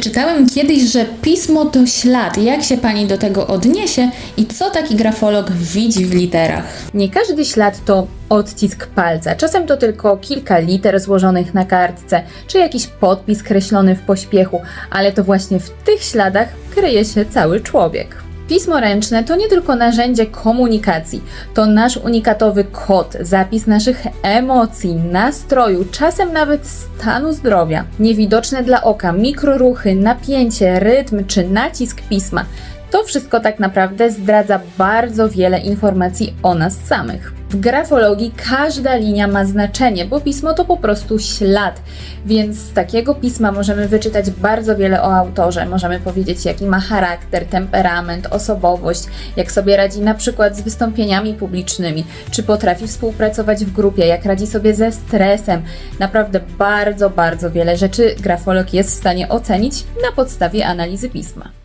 Wyczytałem kiedyś, że pismo to ślad. Jak się pani do tego odniesie i co taki grafolog widzi w literach? Nie każdy ślad to odcisk palca. Czasem to tylko kilka liter złożonych na kartce, czy jakiś podpis kreślony w pośpiechu, ale to właśnie w tych śladach kryje się cały człowiek. Pismo ręczne to nie tylko narzędzie komunikacji, to nasz unikatowy kod, zapis naszych emocji, nastroju, czasem nawet stanu zdrowia. Niewidoczne dla oka mikroruchy, napięcie, rytm czy nacisk pisma. To wszystko tak naprawdę zdradza bardzo wiele informacji o nas samych. W grafologii każda linia ma znaczenie, bo pismo to po prostu ślad, więc z takiego pisma możemy wyczytać bardzo wiele o autorze. Możemy powiedzieć, jaki ma charakter, temperament, osobowość, jak sobie radzi na przykład z wystąpieniami publicznymi, czy potrafi współpracować w grupie, jak radzi sobie ze stresem. Naprawdę bardzo, bardzo wiele rzeczy grafolog jest w stanie ocenić na podstawie analizy pisma.